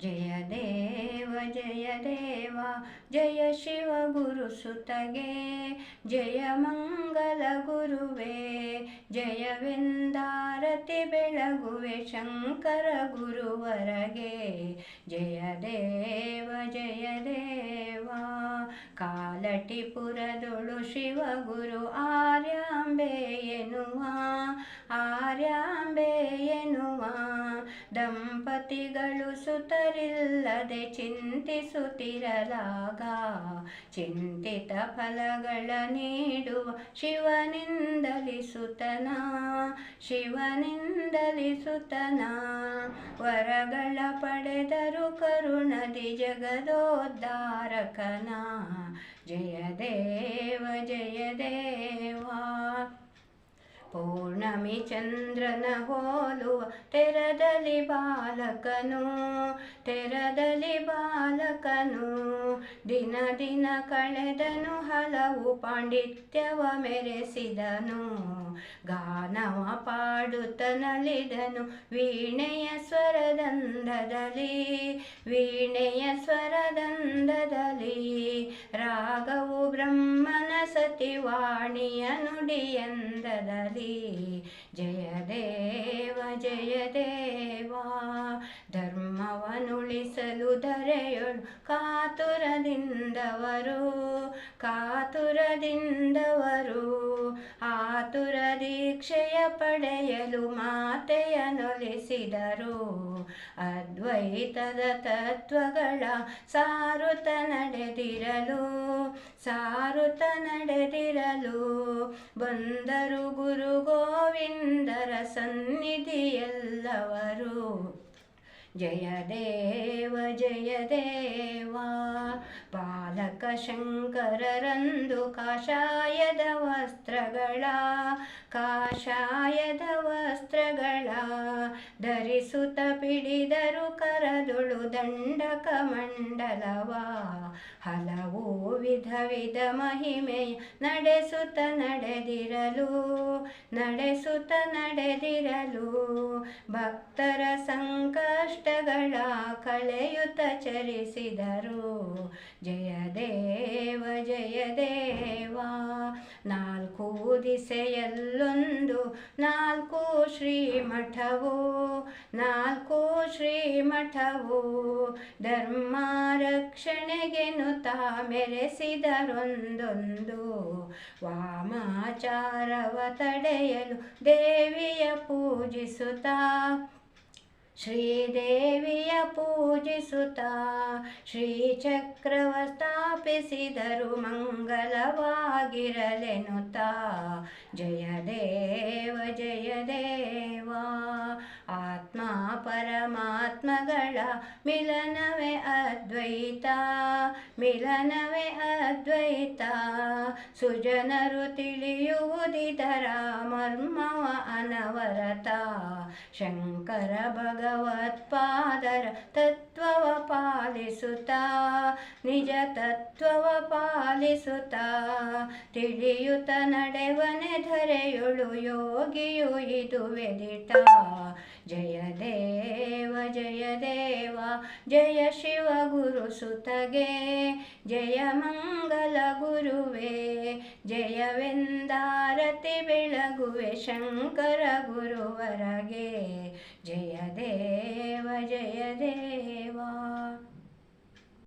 जय देव जय शिवगुरु सुतगे जय मङ्गल गुरुवे जय विन्दारति बेळगुवे शङ्कर गुरुवरगे जय देव जयदेव जयदेवा कालटिपुरदुळु शिवगुरु आर्याम्बेयनुवा आर्या ದಂಪತಿಗಳು ಸುತರಿಲ್ಲದೆ ಚಿಂತಿಸುತ್ತಿರಲಾಗ. ಚಿಂತಿತ ಫಲಗಳ ನೀಡುವ ಶಿವನಿಂದಲಿಸುತನ ಶಿವನಿಂದಲಿಸುತನ ಶಿವನಿಂದಲಿ ಸುತನ. ವರಗಳ ಪಡೆದರು ಕರುಣದಿ ಜಗದೋದ್ಧಾರಕನ. ಜಯದೇವ ಜಯದೇ ಪೌರ್ಣಮಿ ಚಂದ್ರನ ಹೋಲುವ ತೆರದಲ್ಲಿ ಬಾಲಕನು ತೆರದಲ್ಲಿ ಬಾಲಕನು. ದಿನ ದಿನ ಕಳೆದನು, ಹಲವು ಪಾಂಡಿತ್ಯವ ಮೆರೆಸಿದನು. ಗಾನವ ಪಾಡುತ್ತ ನಲಿದನು ವೀಣೆಯ ಸ್ವರದಂದದಲ್ಲಿ ವೀಣೆಯ ಸ್ವರದಂದದಲ್ಲಿ. ರಾಗವು ಬ್ರಹ್ಮನ ಸತಿವಾಣಿಯ ನುಡಿಯಂದದಲ್ಲಿ ಜಯ ದೇವ ಜಯ ದೇವ, ಧರ್ಮವನುಳಿಸಲು ಧರೆಯೊಳು ಕಾತುರದಿಂದವರು ಕಾತುರದಿಂದವರು, ಆತುರ ದೀಕ್ಷೆಯ ಪಡೆಯಲು ಮಾತೆಯ ನೊಲಿಸಿದರು ಅದ್ವೈತದ ತತ್ವಗಳ ಸಾರುತ ನಡೆದಿರಲು ಸಾರುತ ನಡೆದಿರಲು ಬಂದರು ಗುರು ಗೋವಿಂದರ ಸನ್ನಿಧಿಯೆಲ್ಲವರು. ಜಯ ದೇವ ಜಯ ದೇವ. ಬಾಲಕ ಶಂಕರರಂದು ಕಾಷಾಯದ ವಸ್ತ್ರಗಳ ಕಾಷಾಯದ ವಸ್ತ್ರಗಳ. ಧರಿಸುತ್ತ ಪಿಡಿದರು ಕರದುಳು ದಂಡಕ ಮಂಡಲವ. ಹಲವು ವಿಧ ವಿಧ ಮಹಿಮೆಯ ನಡೆಸುತ್ತ ನಡೆದಿರಲು ನಡೆಸುತ್ತ ನಡೆದಿರಲು ಭಕ್ತರ ಸಂಕಷ್ಟಗಳ ಕಳೆಯುತ್ತ ಚರಿಸಿದರು. ಜಯ ದೇವ ಜಯ ದೇವ. ನಾಲ್ಕು ದಿಸೆಯಲ್ಲೊಂದು, ನಾಲ್ಕು ಶ್ರೀಮಠವು ನಾಲ್ಕು ಶ್ರೀಮಠವು. ಧರ್ಮ ರಕ್ಷಣೆಗೆನು ತಾ ಮೆರೆಸಿದರೊಂದೊಂದು ವಾಮಾಚಾರವ ತಡೆಯಲು ದೇವಿಯ ಪೂಜಿಸುತ್ತಾ. ಶ್ರೀದೇವಿಯ ಪೂಜಿಸುತ್ತ. ಶ್ರೀಚಕ್ರವ ಸ್ಥಾಪಿಸಿದರು ಮಂಗಲವಾಗಿರಲೆನುತ ಜಯ ದೇವ ಜಯ ದೇವ ಪರಮಾತ್ಮಗಳ ಮಿಲನವೇ ಅದ್ವೈತ ಮಿಲನವೇ ಅದ್ವೈತ. ಸುಜನರು ತಿಳಿಯುವುದಿದರ ಮರ್ಮವ ಅನವರತ. ಶಂಕರ ಭಗವತ್ಪಾದರ ತತ್ವವ ಪಾಲಿಸುತ್ತ. ನಿಜ ತತ್ವವ ಪಾಲಿಸುತ್ತ. ತಿಳಿಯುತ ನಡೆವನೆ ಧರೆಯುಳು ಯೋಗಿಯು ಇದು ವೆದಿತ. ಜಯ ದೇವ ಜಯ ದೇವ, ಜಯ ಶಿವ ಗುರು ಸುತಗೆ. ಜಯ ಮಂಗಲ ಗುರುವೇ ಜಯವೆಂದಾರತಿ ಬೆಳಗುವೆ ಶಂಕರ ಗುರುವರಗೆ ಜಯ ದೇವ ಜಯ ದೇವ